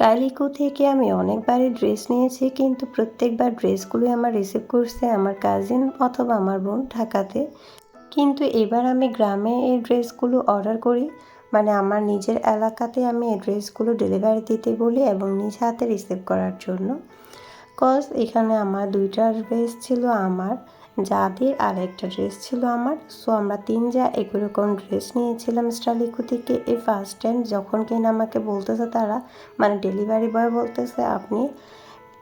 ট্রাইলিকো থেকে আমি অনেকবারই ড্রেস নিয়েছি, কিন্তু প্রত্যেকবার ড্রেসগুলোই আমার রিসিভ করছে আমার কাজিন অথবা আমার বোন ঢাকাতে। কিন্তু এবার আমি গ্রামে এই ড্রেসগুলো অর্ডার করি মানে আমার নিজের এলাকাতে আমি এই ড্রেসগুলো ডেলিভারি দিতে বলি এবং নিজ হাতে রিসিভ করার জন্য। কজ এখানে আমার দুইটা ড্রেস ছিল আমার যাদের আর একটা ড্রেস ছিল আমার সো আমরা তিন যা এরকম ড্রেস নিয়েছিলাম স্টালিকু থেকে এই ফার্স্ট টাইম যখন কিনা আমাকে বলতেছে তারা মানে ডেলিভারি বয় বলতেছে, আপনি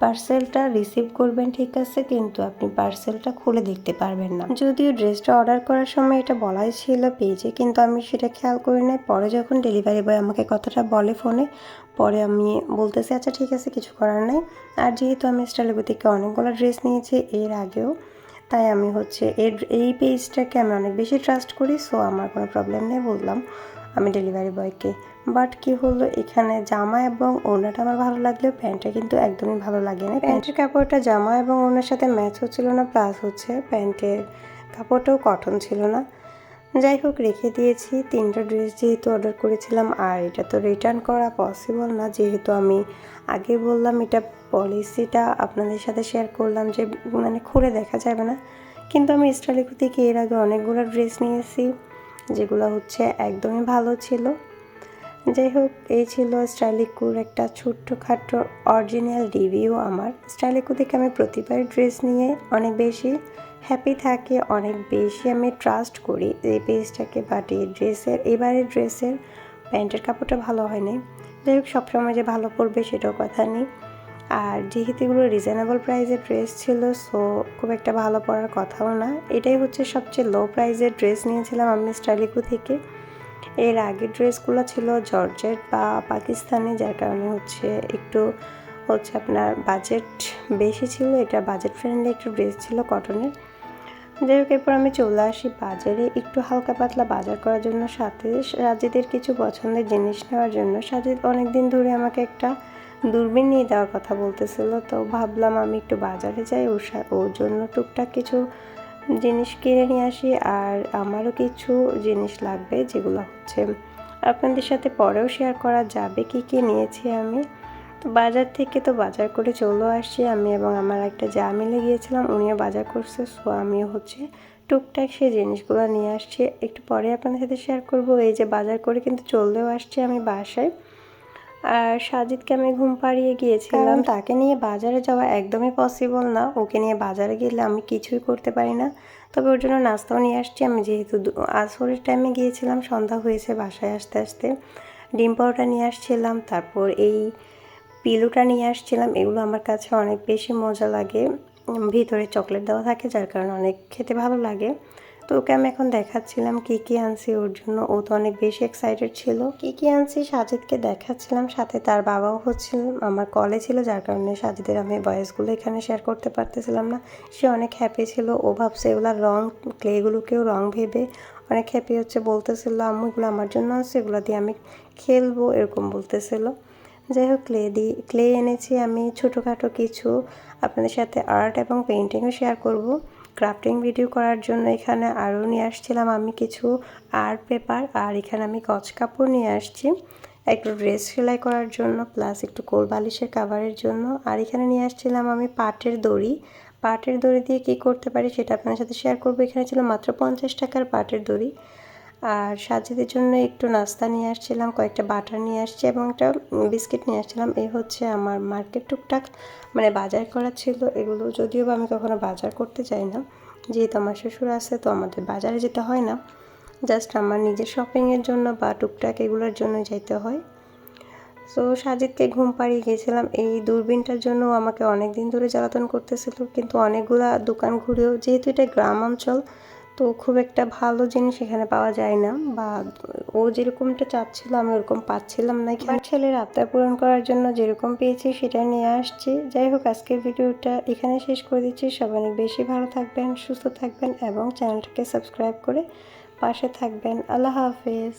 পার্সেলটা রিসিভ করবেন, ঠিক আছে, কিন্তু আপনি পার্সেলটা খুলে দেখতে পারবেন না। যদিও ড্রেসটা অর্ডার করার সময় এটা বলাই ছিল পেজে কিন্তু আমি সেটা খেয়াল করি নাই। পরে যখন ডেলিভারি বয় আমাকে কথাটা বলে ফোনে পরে আমি বলতেছি আচ্ছা ঠিক আছে, কিছু করার নাই। আর যেহেতু আমি স্টাইলেবু থেকে অনেকগুলো ড্রেস নিয়েছি, এর আগেও তাই আমি হচ্ছে এর এই পেজটাকে আমি অনেক বেশি ট্রাস্ট করি সো আমার কোনো প্রবলেম নেই বললাম আমি ডেলিভারি বয়কে বাট কি হলো এখানে জামা এবং ওড়নাটা আমার ভালো লাগলেও প্যান্টটা কিন্তু একদমই ভালো লাগে না। প্যান্টের কাপড়টা জামা এবং ওড়নার সাথে ম্যাচ হচ্ছিল না প্লাস হচ্ছে প্যান্টের কাপড়টাও কটন ছিল না। যাই হোক, রেখে দিয়েছি। তিনটা ড্রেস যেহেতু অর্ডার করেছিলাম, আর এটা তো রিটার্ন করা পসিবল না। যেহেতু আমি আগে বললাম, এটা পলিসিটা আপনাদের সাথে শেয়ার করলাম যে মানে খুলে দেখা যাবে না। কিন্তু আমি স্টাইলিকু থেকে এর আগে অনেকগুলো ড্রেস নিয়েছি, যেগুলো হচ্ছে একদমই ভালো ছিল। যাই হোক, এই ছিল স্টাইলিকুর একটা ছোট্ট ছোট্টখাটো অরিজিনাল রিভিউ আমার। স্টাইলিকু থেকে আমি প্রতিবার ড্রেস নিয়ে অনেক বেশি হ্যাপি থাকে, অনেক বেশি আমি ট্রাস্ট করি এই পেজটাকে বাট এই ড্রেসের এবারের ড্রেসের প্যান্টের কাপড়টা ভালো হয়নি। যাই হোক, সবসময় যে ভালো পড়বে সেটাও কথা নেই। আর যেহেতু এগুলো রিজনেবল প্রাইসের ড্রেস ছিল সো খুব একটা ভালো পড়ার কথাও না। এটাই হচ্ছে সবচেয়ে লো প্রাইসের ড্রেস নিয়েছিলাম আমি স্টাইলিকু থেকে। এর আগের ড্রেসগুলো ছিল জর্জেট বা পাকিস্তানি যার কারণে হচ্ছে একটু হচ্ছে আপনার বাজেট বেশি ছিল। এটা বাজেট ফ্রেন্ডলি একটু ড্রেস ছিল কটনের যাই হোক, এরপর আমি চলে আসি বাজারে। একটু হালকা পাতলা বাজার করার জন্য সাথে সাজিদের কিছু পছন্দের জিনিস নেওয়ার জন্য। সাজিদ অনেক দিন ধরে আমাকে একটা দূরবীন নিয়ে দেওয়ার কথা বলতেছিল, তো ভাবলাম আমি একটু বাজারে যাই, ওর ওর জন্য টুকটাক কিছু জিনিস কিনে নিয়ে আসি, আর আমারও কিছু জিনিস লাগবে যেগুলো হচ্ছে আপনাদের সাথে পরেও শেয়ার করা যাবে, কি কি নিয়েছি আমি। তো বাজার থেকে তো বাজার করে চলে আসছি আমি এবং আমার একটা যা মিলে গিয়েছিলাম উনিও বাজার করছে, সো আমিও হচ্ছে টুকটাক সেই জিনিসগুলো নিয়ে আসছি। একটু পরে আপনাদের সাথে শেয়ার করব, এই যে বাজার করে কিন্তু চললেও আসছি আমি বাসায়। আর সাজিদকে আমি ঘুম পাড়িয়ে গিয়েছিলাম। তাকে নিয়ে বাজারে যাওয়া একদমই পসিবল না, ওকে নিয়ে বাজারে গেলে আমি কিছুই করতে পারি না। তবে ওর জন্য নাস্তাও নিয়ে আসছি, আমি যেহেতু আসরের টাইমে গিয়েছিলাম, সন্ধ্যা হয়েছে বাসায় আসতে আসতে। ডিম পাউডার নিয়ে আসছিলাম, তারপর এই পিলুটা নিয়ে আসছিলাম, এগুলো আমার কাছে অনেক বেশি মজা লাগে। ভিতরে চকলেট দেওয়া থাকে, যার কারণে অনেক খেতে ভালো লাগে। তো ওকে আমি এখন দেখাচ্ছিলাম কি কি আনছি ওর জন্য। ও তো অনেক বেশি এক্সাইটেড ছিল। কি কি আনছি সাজিদকে দেখাচ্ছিলাম, সাথে তার বাবাও হচ্ছিল, আমার কলে ছিল, যার কারণে সাজিদের আমি বয়সগুলো এখানে শেয়ার করতে পারতেছিলাম না। সে অনেক হ্যাপি ছিল, ও ভাবছে এগুলো রং ক্লেগুলোকেও রং ভেবে অনেক হ্যাপি হচ্ছে, বলতেছিল, আম্মু, এগুলো আমার জন্য আছে এগুলো দিয়ে আমি খেলব, এরকম বলতেছিল। যাই হোক ক্লে দিয়ে ক্লে এনেছি আমি ছোটোখাটো কিছু। আপনাদের সাথে আর্ট এবং পেন্টিংও শেয়ার করব। ক্রাফটিং ভিডিও করার জন্য এখানে আরও নিয়ে আসছিলাম আমি কিছু আর্ট পেপার আর এখানে আমি কচ কাপড় নিয়ে আসছি। একটু ড্রেস সেলাই করার জন্য প্লাস একটু কোল বালিশের কাভারের জন্য। আর এখানে নিয়ে আসছিলাম আমি পাটের দড়ি। পাটের দড়ি দিয়ে কী করতে পারি সেটা আপনার সাথে শেয়ার করব। এখানে ছিল মাত্র পঞ্চাশ টাকার পাটের দড়ি। আর সাজিদের জন্য একটু নাস্তা নিয়ে আসছিলাম, কয়েকটা বাটার নিয়ে আসছি এবং একটা বিস্কিট নিয়ে আসছিলাম। এই হচ্ছে আমার মার্কেট টুকটাক মানে বাজার করা ছিল। এগুলো যদিও বা আমি কখনো বাজার করতে চাই না। যেহেতু আমার শ্বশুর আছে, তো আমাদের বাজারে যেতে হয় না। জাস্ট আমার নিজের শপিংয়ের জন্য বা টুকটাক এগুলোর জন্য যাইতে হয়। সো সাজিদকে ঘুম পাড়িয়ে গিয়েছিলাম। এই দূরবীনটার জন্য আমাকে অনেক দিন ধরে জ্বালাতন করতেছিল, কিন্তু অনেকগুলা দোকান ঘুরেও, যেহেতু এটা গ্রাম অঞ্চল তো খুব একটা ভালো জিনিস এখানে পাওয়া যায় না বা ও যেরকমটা চাচ্ছিল আমি ওরকম পাচ্ছিলাম না। কিন্তু ছেলের আবদার পূরণ করার জন্য যেরকম পেয়েছি সেটা নিয়ে আসছি। যাই হোক, আজকের ভিডিওটা এখানে শেষ করে দিচ্ছি। সবাই অনেক বেশি ভালো থাকবেন, সুস্থ থাকবেন এবং চ্যানেলটাকে সাবস্ক্রাইব করে পাশে থাকবেন। আল্লাহ হাফেজ।